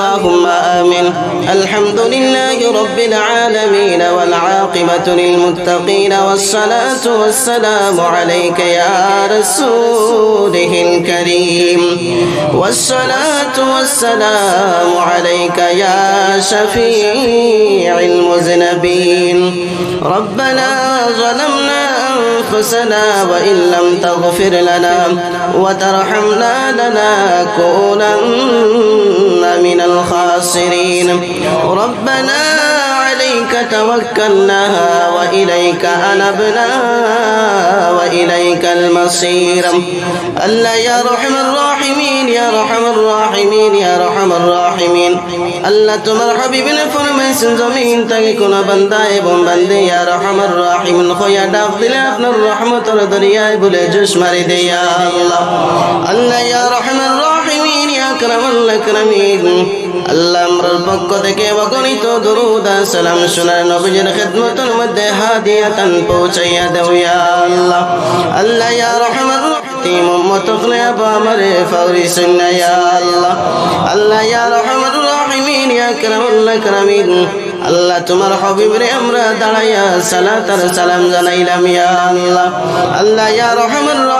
اللهم آمين. الحمد لله رب العالمين والعاقبة للمتقين والصلاة والسلام عليك يا رسوله الكريم. والصلاة والسلام عليك يا شفيع المذنبين. ربنا ظلمنا أنفسنا وإن لم تغفر لنا وترحمنا لنكونن من الخاسرين. ربنا عليك توكلنا وإليك أنبنا. المصير الله يا رحم الراحمين يا رحم الراحمين يا رحم الراحمين আল্লাহ তোমার হাবিবিনে ফরমাইছেন জমিন থেকে কোন বান্দা এবং বান্দে ইয়া রহমান রাহিম খোয়া ডাক দিলে আপনার রহমতের দরিয়ায় বলে জুস মারি দে ইয়া আল্লাহ আল্লাহ ইয়া রহমান রাহিমিন ইয়া আকরামাল আকরামিন আল্লাহ আমরার পক্ষ থেকে অগণিত দরুদ আর সালাম শোনার নবীর খেদমতের মধ্যে হাদিয়াতান পৌঁছাইয়া দাও ইয়া আল্লাহ الله يا رحمة الرحيم أم تخلي أبا مري سنة يا الله. الله يا رحمة الرحيمين يا كرم الأكرمين. الله تمرحب بري أمر دعيا صلاة السلام زنيلم يا الله. الله يا رحمة الرحيم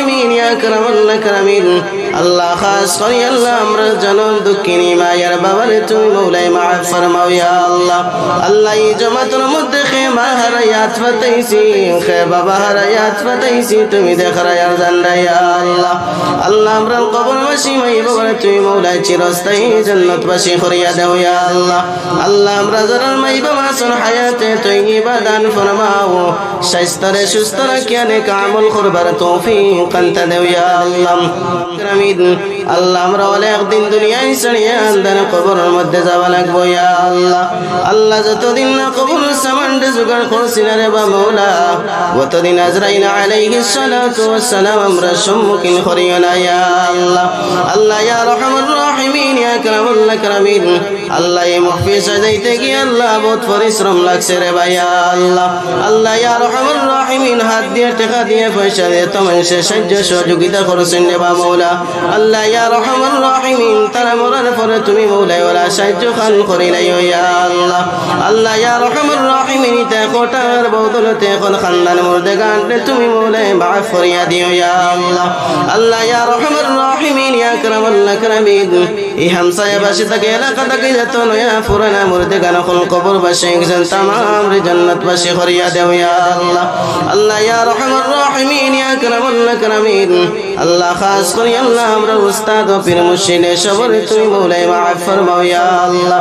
রাহিমিন ইয়া আকরামাল আকরামিন আল্লাহ খাস করি, আল্লাহ আমরা জনম দুঃখিনী, মায়ের বাবার তুমি মৌলাই মাফ ফরমাও, ইয়া আল্লাহ। আল্লাহ এই জমাতের মধ্যে খে হারায়াত ফাতাইছি খে বাবা হারায়াত ফাতাইছি তুমি দেখারায়ার জান্ডা, ইয়া আল্লাহ। আল্লাহ আমরা কবর বাসি মাই বাবার তুমি মৌলাই চিরস্থায়ী জান্নাত বাসি করিয়া দাও, ইয়া আল্লাহ। আল্লাহ আমরা যারা মাই বাবা সুন হায়াতে তৈবা দান ফরমাও। স্বাস্থ্যরে সুস্থ রাখিয়া নেক আমল করবার তৌফিক আনতা দেও ইয়া আল্লাহ আল্লাহ আমরা অনেক দিন দুনিয়ায় ছাড়িয়ে কবরের মধ্যে যাওয়া লাগবো, ইয়া আল্লাহ। আল্লাহ, যতদিন না কবর সামান্ডে জোগাড় করছি না রে বা মৌলা গতদিন আজরাইল আলাইহিস সালাতু ওয়াস সালাম আমরা সম্মুখীন করিও না, ইয়া আল্লাহ। আল্লাহ, ইয়া রহমান তুমি মৌলাই ওরা সাহায্য খান আল্লাহ। আল্লাহ ইয়া রাহিমিন তে কোটার বদলতে তুমি মৌলাই মাফ করিয়া দিও আল্লাহ। আল্লাহ ইয়া রহমান রাহিমিন আকরামিন এই হামসায়া বাসি থাকে এলাকা থাকে যত নয়া পুরানা মুর্দে গান এখন কবর বাসে একজন তামাম রে জান্নাত বাসি করিয়া দেও, ইয়া আল্লাহ। আল্লাহ, ইয়া রহমান রাহিমিন, ইয়া আকরামাল আকরামিন। আল্লাহ, খাস করি আল্লাহ, আমরা উস্তাদ ও পীর মুর্শিদে সবরে তুমি মৌলাই মাফ ফরমাও, ইয়া আল্লাহ।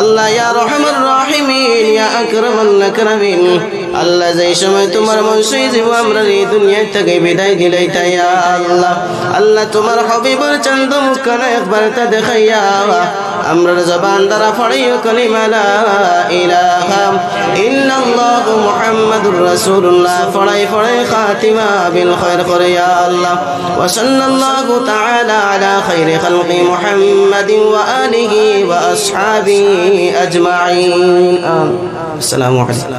আল্লাহ, ইয়া রহমান রাহিমিন, ইয়া আকরামাল আকরামিন। আল্লাহ, যেই সময় তোমার মনসই জীব আমরা এই দুনিয়া থেকে বিদায় দিলাই তাই আল্লাহ। আল্লাহ, তোমার হবিবর چند مکل اقبل تا دخیا أمر زبان در فڑیو کلمہ لا الہ الا اللہ محمد رسول اللہ فری فری خاتمہ بالخير خر یا اللہ وصل اللہ تعالی علی خیر خلق محمد وآلہ واصحابہ اجمعین السلام علیکم